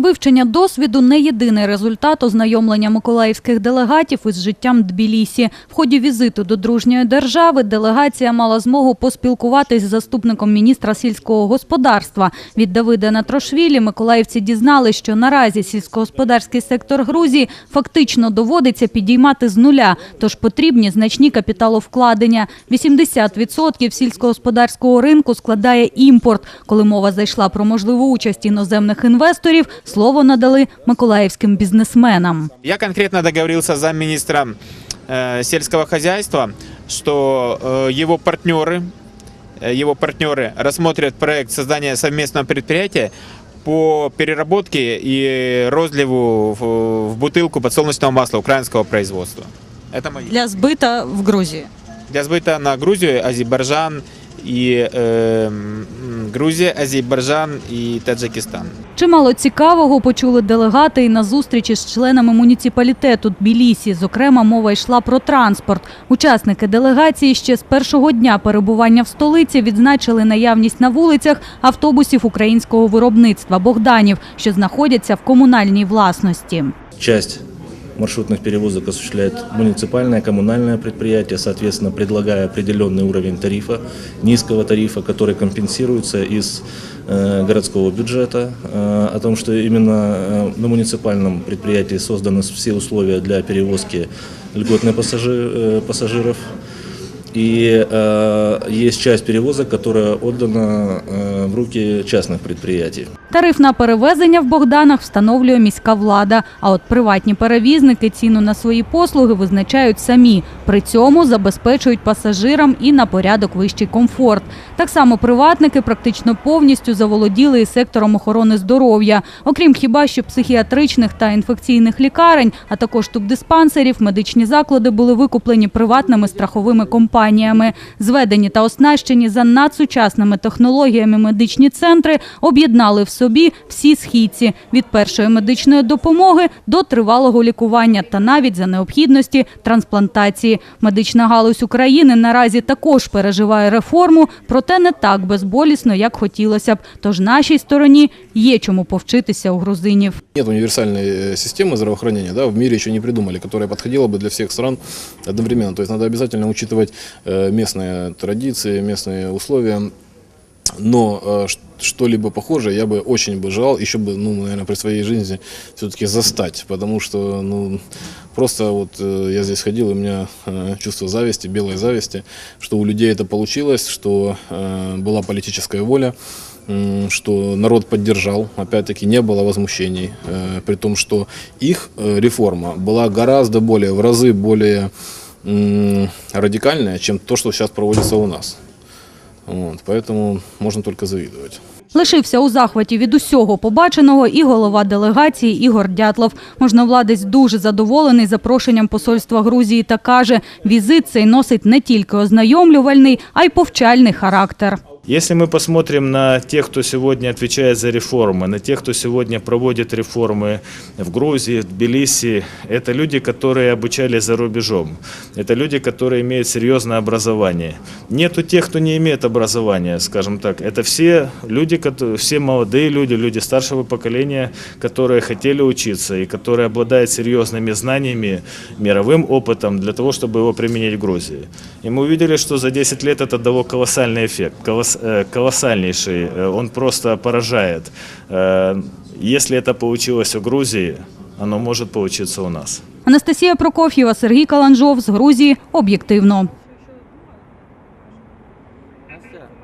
Вивчення досвіду не єдиний результат ознайомлення миколаївських делегатів із життям Тбілісі. В ході візиту до дружньої держави делегація мала змогу поспілкуватись з заступником міністра сільського господарства. Від Давида Натрошвілі миколаївці дізнали, що наразі сільськогосподарський сектор Грузії фактично доводиться підіймати з нуля, тож потрібні значні капіталовкладення. 80% сільськогосподарського ринку складає імпорт. Коли мова зайшла про можливу участь іноземних інвесторів, слово надали миколаївським бізнесменам. Я конкретно договорился с замминистра э, сельского хозяйства, что э, его партнеры, э, его партнеры рассмотрят проект создания совместного предприятия по переработке и розливу в, в бутылку подсолнечного масла украинского производства. Это мои. Для збита в Грузії. Для сбыта на Грузию, Азербайджан и э, м, Грузия, Азербайджан и Таджикистан. Чимало цікавого почули делегати і на зустрічі з членами муніципалітету Тбілісі. Зокрема, мова йшла про транспорт. Учасники делегації ще з першого дня перебування в столиці відзначили наявність на вулицях автобусів українського виробництва Богданів, що знаходяться в комунальній власності. Часть маршрутных перевозок осуществляет муниципальное, коммунальное предприятие, соответственно, предлагая определенный уровень тарифа, низкого тарифа, который компенсируется из э, городского бюджета, э, о том, что именно э, на муниципальном предприятии созданы все условия для перевозки льготных пассажи- пассажиров. И э, есть часть перевозок, которая отдана э, в руки частных предприятий. Тариф на перевезення в Богданах встановлює міська влада. А от приватні перевізники ціну на свої послуги визначають самі. При цьому забезпечують пасажирам і на порядок вищий комфорт. Так само приватники практично повністю заволоділи і сектором охорони здоров'я. Окрім хіба що психіатричних та інфекційних лікарень, а також тубдиспансерів, медичні заклади були викуплені приватними страховими компаніями. Зведені та оснащені за надсучасними технологіями медичні центри об'єднали в собі всі східці від першої медичної допомоги до тривалого лікування та навіть за необхідності трансплантації. Медична галузь України наразі також переживає реформу, проте не так безболісно, як хотілося б. Тож нашій стороні є чому повчитися у грузинів. Нет универсальной э, системы здравоохранения, да, в мире еще не придумали, которая подходила бы для всех стран одновременно. То есть надо обязательно учитывать э, местные традиции, местные условия. Но э, что-либо похожее я бы очень бы желал, еще бы, ну, наверное, при своей жизни все-таки застать, потому что, ну, просто вот э, я здесь ходил, и у меня э, чувство зависти, белой зависти, что у людей это получилось, что была политическая воля, что народ поддержал, опять-таки не было возмущений, при том, что их реформа была гораздо более, в разы более радикальная, чем то, что сейчас проводится у нас. Вот, поэтому можно только завидовать. Лишився у захваті від усього побаченого і голова делегації Ігор Дятлов. Можновладець дуже задоволений запрошенням посольства Грузії та каже, візит цей носить не тільки ознайомлювальний, а й повчальний характер. Если мы посмотрим на тех, кто сегодня отвечает за реформы, на тех, кто сегодня проводит реформы в Грузии, в Тбилиси, это люди, которые обучались за рубежом. Это люди, которые имеют серьезное образование. Нету тех, кто не имеет образования, скажем так. Это все люди, все молодые люди, люди старшего поколения, которые хотели учиться и которые обладают серьезными знаниями, мировым опытом для того, чтобы его применить в Грузии. И мы увидели, что за 10 лет это дало колоссальный эффект, колосс- э, колоссальнейший, Э, он просто поражает. Э, Если это получилось у Грузии, оно может получиться у нас. Анастасія Прокоф'єва, Сергій Каланжов з Грузії. Об'єктивно.